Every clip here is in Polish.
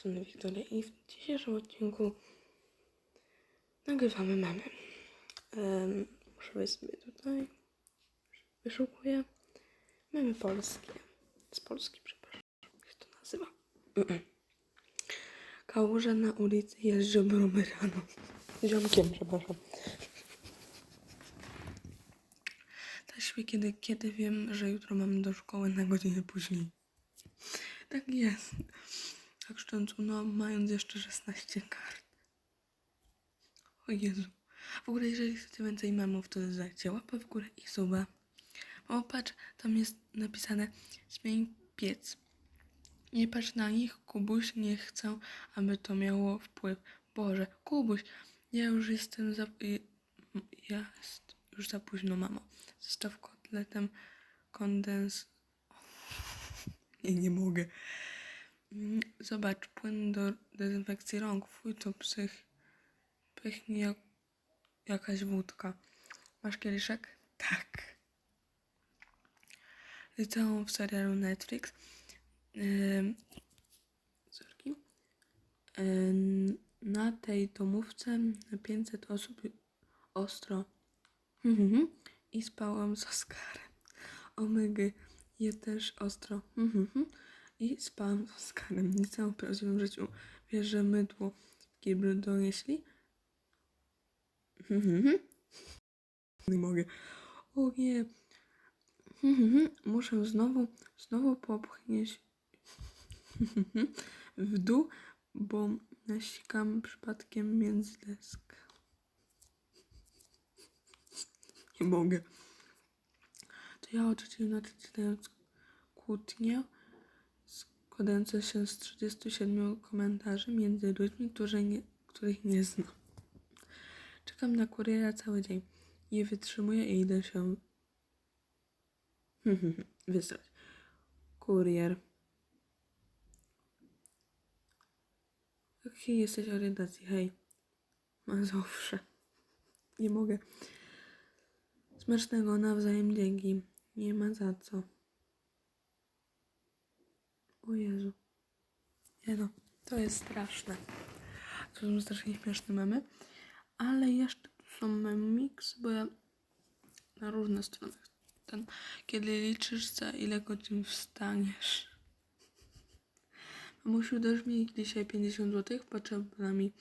dziewczyny Wiktoria i w dzisiejszym odcinku nagrywamy memy. Um, muszę wejść sobie tutaj. Wyszukuję. Memy polskie. Z Polski, przepraszam. Jak się to nazywa? Kałuża na ulicy jeżdżą bromy rano. Ziomkiem, przepraszam. Ta śpi, kiedy, kiedy wiem, że jutro mam do szkoły na godzinę później. Tak jest. Tak no mając jeszcze 16 kart. O Jezu. W ogóle jeżeli chcecie więcej memów, to dajcie łapę w górę i suba. O patrz, tam jest napisane zmień piec. Nie patrz na nich, Kubuś, nie chcę, aby to miało wpływ. Boże, Kubuś, ja już jestem za... y, Ja jest już za późno, mamo. Zestaw kotletem kondens... Nie, nie mogę. Zobacz, płyn do dezynfekcji rąk. Fuj, to psych. Pachnie jak jakaś wódka. Masz kieliszek? Tak. Liceum w serialu Netflix. Sorki. Ym, Na tej domówce na 500 osób ostro. Mhm. I spałam z Oskarem. Omygy. Je też ostro. Mhm. I spałam z Oskarem. Nie całym prawdziwym życiu. Wiesz, że mydło w kiblu donieśli? Mhm. Nie mogę. O nie. Mhm. Muszę znowu, znowu popchnieć w dół, bo nasikam przypadkiem między desk. Nie mogę. To ja o trzeciej nocy czytając kłótnię składające się z 37 komentarzy między ludźmi, nie, których nie znam. Czekam na kuriera cały dzień. Nie wytrzymuję i idę się wysrać. Kurier. Jakiej jesteś orientacji? Hej. Mazowsze. Nie mogę. Smacznego nawzajem dzięki. Nie ma za co. O Jezu. Nie no, to jest straszne. To są strasznie śmieszne memy. Ale jeszcze tu są memix, bo ja na różne strony. Ten, kiedy liczysz za ile godzin wstaniesz. Mamusiu, dasz mi dzisiaj 50 zł? Potrzebna mi.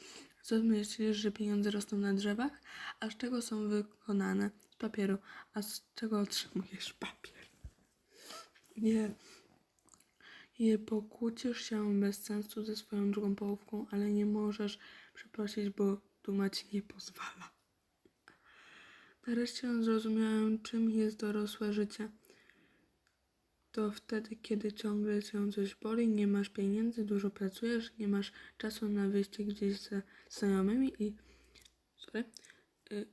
Co myślisz, że pieniądze rosną na drzewach? A z czego są wykonane? Z papieru. A z czego otrzymujesz papier? Nie. Nie pokłócisz się bez sensu ze swoją drugą połówką, ale nie możesz przeprosić, bo duma ci nie pozwala. Nareszcie zrozumiałem, czym jest dorosłe życie. To wtedy, kiedy ciągle cię coś boli, nie masz pieniędzy, dużo pracujesz, nie masz czasu na wyjście gdzieś ze znajomymi i. Sorry. Y,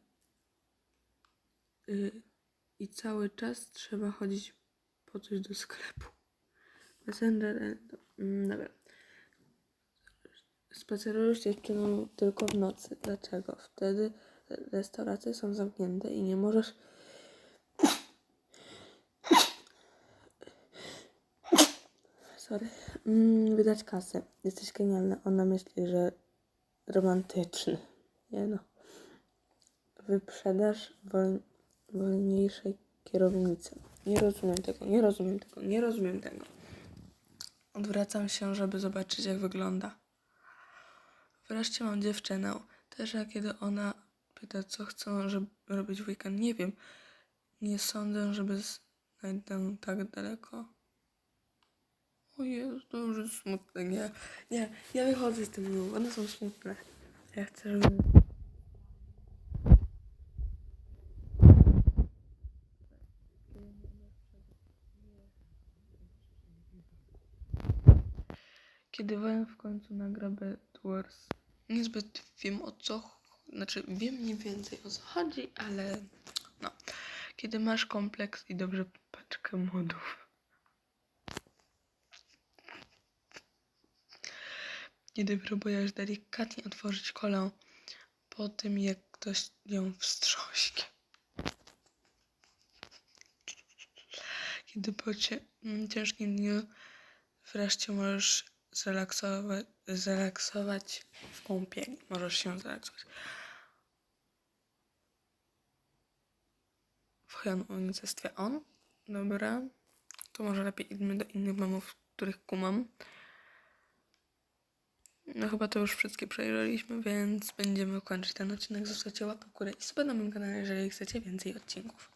y, I cały czas trzeba chodzić po coś do sklepu. E, mm, Dobra. Spacerujesz dziewczyną tylko w nocy. Dlaczego? Wtedy restauracje są zamknięte i nie możesz. Sorry. Mm, wydać kasę. Jesteś genialna. Ona myśli, że romantyczny. Nie no. Wyprzedaż wol... wolniejszej kierownicy. Nie rozumiem tego, nie rozumiem tego, nie rozumiem tego. Odwracam się, żeby zobaczyć, jak wygląda. Wreszcie mam dziewczynę. Też a kiedy ona pyta, co chcą żeby robić w weekend, nie wiem. Nie sądzę, żeby znajdę tak daleko. O Jezu, to już jest smutne. Nie, nie, ja wychodzę z tym, one są smutne. Ja chcę, żeby... Kiedy Wojan w końcu nagra Bed Wars. Niezbyt wiem o co. Znaczy, wiem mniej więcej o co chodzi, ale no. Kiedy masz kompleks i dobrze paczkę modów. Kiedy próbujesz delikatnie otworzyć kolę po tym, jak ktoś ją wstrząśnie. Kiedy po mm, ciężkim dniu wreszcie możesz zrelaksować, zrelaksować w kąpieli. Możesz się zrelaksować. W unicestwie on. Dobra. To może lepiej idźmy do innych memów, których kumam. No chyba to już wszystkie przejrzeliśmy, więc będziemy kończyć ten odcinek. Zostawcie łapę w górę i sobie na moim kanale, jeżeli chcecie więcej odcinków.